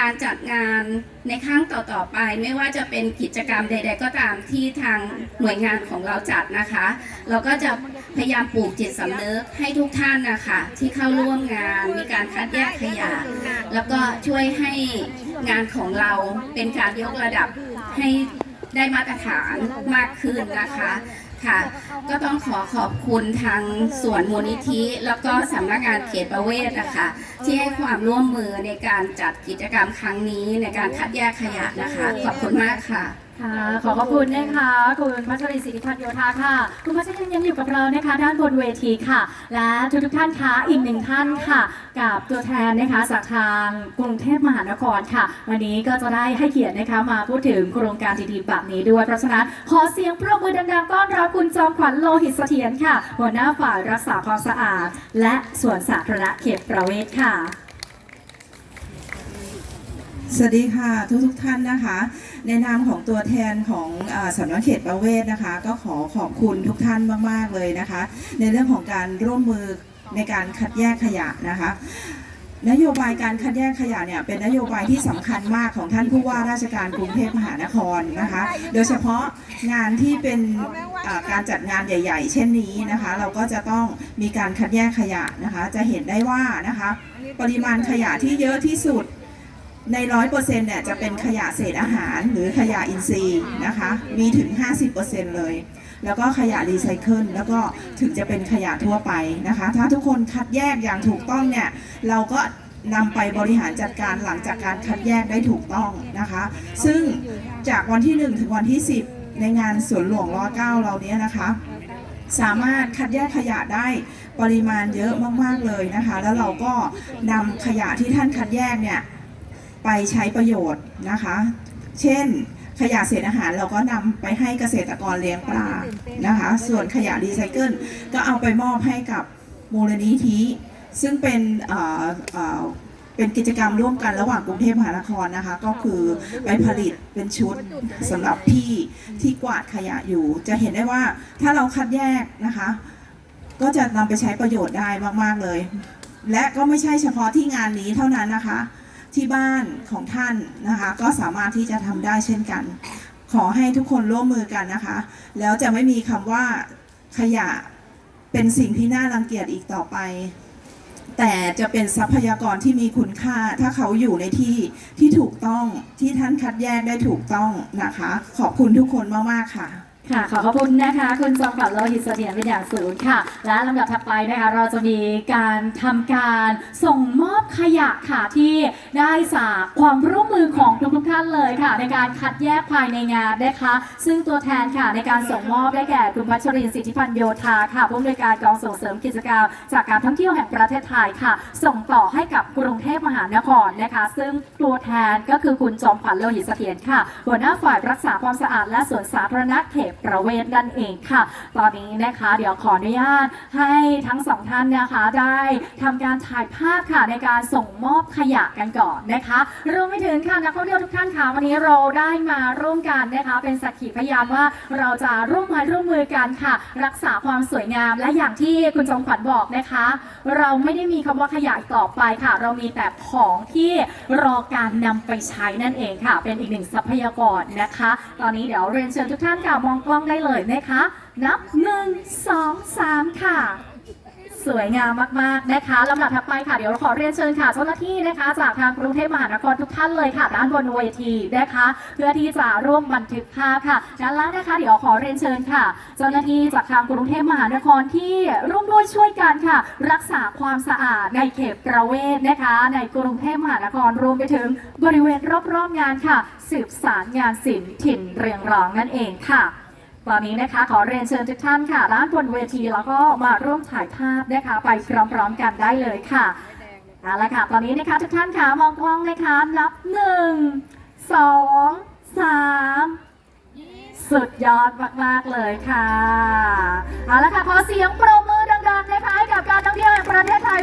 การจัดงานในครั้งต่อๆไป ไม่ว่าจะเป็นกิจกรรมใด ๆ ก็ตามที่ทางหน่วยงานของเราจัดนะคะ เราก็จะพยายามปลูกจิตสำนึกให้ทุกท่านนะคะที่เข้าร่วมงานมีการคัดแยกขยะ แล้วก็ช่วยให้งานของเราเป็นการยกระดับให้ได้มาตรฐานมากขึ้นนะคะ ค่ะ ก็ต้องขอขอบคุณทางส่วนมูลนิธิแล้วก็สำนักงานเขตประเวศนะคะ ที่ให้ความร่วมมือในการจัดกิจกรรมครั้งนี้ในการคัดแยกขยะนะคะ ขอบคุณมากค่ะ ค่ะขอขอบคุณนะคะคุณพัชรีศิริพันธ์โยธาค่ะ คุณพัชรียังอยู่กับเรานะคะ ด้านบนเวทีค่ะ และทุกทุกท่านคะอีกหนึ่งท่านค่ะ กับตัวแทนนะคะจากทางกรุงเทพมหานครค่ะ วันนี้ก็จะได้ให้เกียรตินะคะมาพูดถึงโครงการดีๆแบบนี้ด้วยเพราะฉะนั้นขอเสียงปรบมือดังๆต้อนรับคุณจอมขวัญโลหิตเสถียรค่ะ หัวหน้าฝ่ายรักษาความสะอาด และสวนสาธารณะเขตประเวศค่ะ สวัสดีค่ะทุกทุกท่านนะคะ ในนามของตัวแทนของอสำนักเขตประเวศนะคะ ก็ขอขอบคุณทุกท่านมาก ๆ เลยนะคะ ในเรื่องของการร่วมมือในการคัดแยกขยะนะคะนโยบายการคัดแยกขยะเนี่ยเป็นนโยบายที่สำคัญมากของท่านผู้ว่าราชการกรุงเทพมหานครนะคะ โดยเฉพาะงานที่เป็นการจัดงานใหญ่ ๆ เช่นนี้นะคะ เราก็จะต้องมีการคัดแยกขยะนะคะ จะเห็นได้ว่านะคะ ปริมาณขยะที่เยอะที่สุด ในร้อยเปอร์เซ็นต์เนี่ยจะเป็นขยะเศษอาหารหรือขยะอินทรีย์นะคะ มีถึง 50%เลย แล้วก็ขยะรีไซเคิลแล้วก็ถึงจะเป็นขยะทั่วไปนะคะ ถ้าทุกคนคัดแยกอย่างถูกต้องเนี่ย เราก็นำไปบริหารจัดการหลังจากการคัดแยกได้ถูกต้องนะคะ ซึ่งจากวันที่ 1 ถึงวันที่ 10 ในงานสวนหลวงรอเก้าเราเนี้ยนะคะ สามารถคัดแยกขยะได้ปริมาณเยอะมากๆเลยนะคะ แล้วเราก็นำขยะที่ท่านคัดแยกเนี่ย ไปใช้ประโยชน์นะคะ เช่นขยะเศษอาหารเราก็นำไปให้เกษตรกรเลี้ยงปลานะคะ ส่วนขยะรีไซเคิลก็เอาไปมอบให้กับมูลนิธิ ซึ่งเป็นเเป็นกิจกรรมร่วมกันระหว่างกรุงเทพมหานครนะคะ ก็คือไปผลิตเป็นชุดสำหรับพี่ที่กวาดขยะอยู่ จะเห็นได้ว่าถ้าเราคัดแยกนะคะ ก็จะนำไปใช้ประโยชน์ได้มาก ๆ เลย และก็ไม่ใช่เฉพาะที่งานนี้เท่านั้นนะคะ ที่บ้านของท่านนะคะ ก็สามารถที่จะทำได้เช่นกัน ขอให้ทุกคนร่วมมือกันนะคะ แล้วจะไม่มีคำว่าขยะเป็นสิ่งที่น่ารังเกียจอีกต่อไป แต่จะเป็นทรัพยากรที่มีคุณค่า ถ้าเขาอยู่ในที่ที่ถูกต้องที่ท่านคัดแยกได้ถูกต้องนะคะ ขอบคุณทุกคนมาก ๆ ค่ะ ค่ะขอขอบคุณนะคะ คุณจอมขวัญโลหิตเสถียรเป็นอย่างสูงค่ะ และลำดับถัดไปนะคะ เราจะมีการทำการส่งมอบขยะค่ะที่ได้จากความร่วมมือของทุกๆท่านเลยค่ะ ในการคัดแยกภายในงานนะคะ ซึ่งตัวแทนค่ะในการส่งมอบได้แก่คุณพัชรินสิทธิพันธ์โยธาค่ะผู้อำนวยการกองส่งเสริมกิจกรรมจากการท่องเที่ยวแห่งประเทศไทยค่ะ ส่งต่อให้กับกรุงเทพมหานครนะคะ ซึ่งตัวแทนก็คือคุณจอมขวัญโลหิตเสถียรค่ะหัวหน้าฝ่ายรักษาความสะอาดและสวนสาธารณะเขตประเวศนั่นเองค่ะ ตอนนี้นะคะ เดี๋ยวขออนุญาตให้ทั้งสองท่านนะคะ ได้ทำการถ่ายภาพค่ะในการส่งมอบขยะกันก่อนนะคะรวมไปถึงค่ะนักท่องเที่ยวทุกท่านค่ะวันนี้เราได้มาร่วมกันนะคะ เป็นสักขีพยานว่าเราจะร่วมมือร่วมมือกันค่ะ รักษาความสวยงามและอย่างที่คุณจอมขวัญบอกนะคะ เราไม่ได้มีคำว่าขยะต่อไปค่ะ เรามีแต่ของที่รอการนำไปใช้นั่นเองค่ะ เป็นอีกหนึ่งทรัพยากรนะคะ ตอนนี้เดี๋ยวเรียนเชิญทุกท่านค่ะมองล้องได้เลยนะคะ นับหนึ่งสองสามค่ะ สวยงามมากๆนะคะลำดับถัดไปค่ะ เดี๋ยวขอเรียนเชิญค่ะเจ้าหน้าที่นะคะ จากทางกรุงเทพมหานครทุกท่านเลยค่ะ ด้านบนเวทีนะคะ เพื่อที่จะร่วมบันทึกภาพค่ะด้านล่างนะคะ เดี๋ยวขอเรียนเชิญค่ะ เจ้าหน้าที่จากทางกรุงเทพมหานครที่ร่วมด้วยช่วยกันค่ะ รักษาความสะอาดในเขตประเวศนะคะ ในกรุงเทพมหานครรวมไปถึงบริเวณรอบๆงานค่ะ สืบสารงานศิลป์ถิ่นเรียงรองนั่นเองค่ะ ตอนนี้นะคะขอเรียนเชิญทุกท่านค่ะด้านบนเวทีแล้วก็มาร่วมถ่ายภาพนะคะไปพร้อมๆกันได้เลยค่ะเอาละค่ะ ตอนนี้นะคะทุกท่านค่ะมองกล้องนะคะนับหนึ่งสองสามสุดยอดมากๆเลยค่ะเอาละค่ะขอเสียงปรบมือดังๆนะคะให้กับการท่องเที่ยวแห่งประเทศไทย